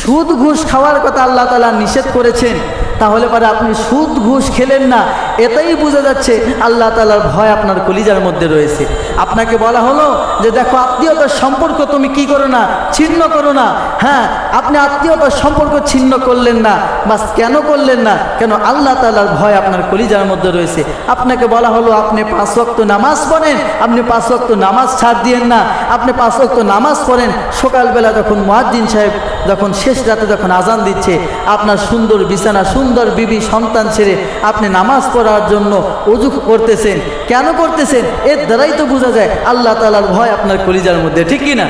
সুদ ঘুষ খাওয়ার কথা আল্লাহ তালা নিষেধ করেছেন, তাহলে পরে আপনি সুদ ঘুষ খেলেন না। এটাই বোঝা যাচ্ছে আল্লাহ তালার ভয় আপনার কলিজার মধ্যে রয়েছে। আপনাকে বলা হলো যে দেখো, আত্মীয়তার সম্পর্ক তুমি কি করো না? ছিন্ন করো না। হ্যাঁ আপনি আত্মীয়তার সম্পর্ক ছিন্ন করলেন না, বাস কেন করলেন না? কেন আল্লাহ তালার ভয় আপনার কলিজার মধ্যে রয়েছে। আপনাকে বলা হলো, আপনি পাঁচ ওয়াক্ত নামাজ পড়েন, আপনি পাঁচ ওয়াক্ত নামাজ ছাড় দিয়েন না। আপনি পাঁচ ওয়াক্ত নামাজ পড়েন, সকালবেলা যখন মুয়াজ্জিন সাহেব যখন শেষ রাতে যখন আজান দিচ্ছে, আপনার সুন্দর বিছানা, সুন্দর বিবি, সন্তান ছেড়ে আপনি নামাজ পড়ার জন্য অজু করতেছেন। কেন করতেছেন? এর দ্বারাই তো বোঝা যায় আল্লাহ তালার ভয় আপনার কলিজার মধ্যে, ঠিক কি না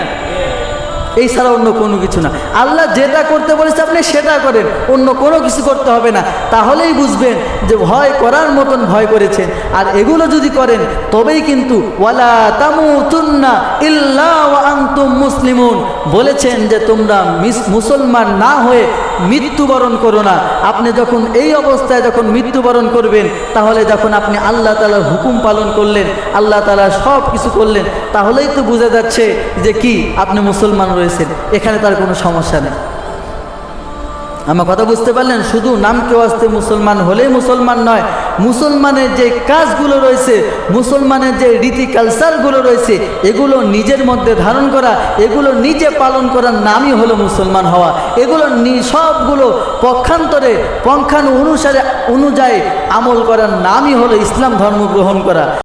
এই ছাড়া অন্য কোনো কিছু না। আল্লাহ যেটা করতে বলেছে আপনি সেটা করেন, অন্য কোনো কিছু করতে হবে না। তাহলেই বুঝবেন যে ভয় করার মতন ভয় করেছেন। আর এগুলো যদি করেন, তবেই কিন্তু ওয়ালা তামুতুন্না ইল্লা ওয়া আনতুম মুসলিমুন। বলেছেন যে তোমরা মিস, মুসলমান না হয়ে মৃত্যুবরণ করো না। আপনি যখন এই অবস্থায় যখন মৃত্যুবরণ করবেন, তাহলে যখন আপনি আল্লাহ তালার হুকুম পালন করলেন, আল্লাহ তালা সব কিছু করলেন, তাহলেই তো বোঝা যাচ্ছে যে কি, আপনি মুসলমান রয়েছেন। এখানে তার কোনো সমস্যা নেই। আমার কথা বুঝতে পারলেন? শুধু নাম কেউ আসতে মুসলমান হলেই মুসলমান নয়, মুসলমানের যে কাজগুলো রয়েছে, মুসলমানের যে রীতি কালচারগুলো রয়েছে, এগুলো নিজের মধ্যে ধারণ করা, এগুলো নিজে পালন করার নামই হলো মুসলমান হওয়া। এগুলো সবগুলো পক্ষান্তরে পঙ্খানু অনুসারে অনুযায়ী আমল করার নামই হলো ইসলাম ধর্ম গ্রহণ করা।